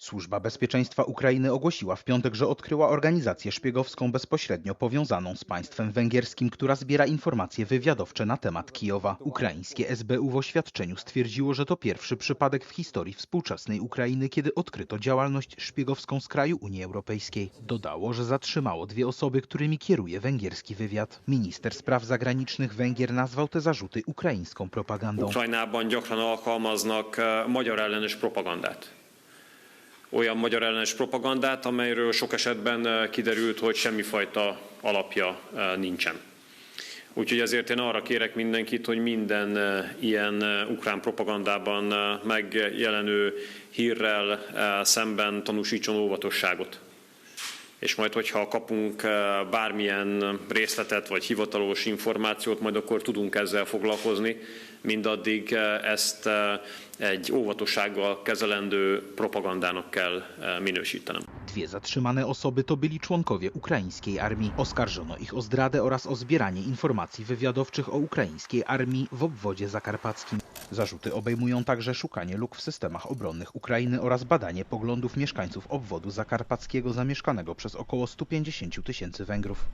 Służba Bezpieczeństwa Ukrainy ogłosiła w piątek, że odkryła organizację szpiegowską bezpośrednio powiązaną z państwem węgierskim, która zbiera informacje wywiadowcze na temat Kijowa. Ukraińskie SBU w oświadczeniu stwierdziło, że to pierwszy przypadek w historii współczesnej Ukrainy, kiedy odkryto działalność szpiegowską z kraju Unii Europejskiej. Dodało, że zatrzymało dwie osoby, którymi kieruje węgierski wywiad. Minister spraw zagranicznych Węgier nazwał te zarzuty ukraińską propagandą. Ukrajnában gyakran alkalmaznak eh, magyar ellenes propagandát. Olyan magyar ellenes propagandát, amelyről sok esetben eh, kiderült, hogy semmifajta alapja eh, nincsen. Úgyhogy ezért én arra kérek mindenkit, hogy minden eh, ilyen ukrán propagandában megjelenő hírrel szemben tanúsítson óvatosságot. És majd, hogyha kapunk eh, bármilyen részletet vagy hivatalos információt, majd akkor tudunk ezzel foglalkozni. Mindaddig eh, ezt eh, egy óvatossággal kezelendő propagandának kell minősítenem. Dwie zatrzymane osoby to byli członkowie ukraińskiej armii. Oskarżono ich o zdradę oraz o zbieranie informacji wywiadowczych o ukraińskiej armii w obwodzie zakarpackim. Zarzuty obejmują także szukanie luk w systemach obronnych Ukrainy oraz badanie poglądów mieszkańców obwodu zakarpackiego zamieszkanego przez około 150 tysięcy Węgrów.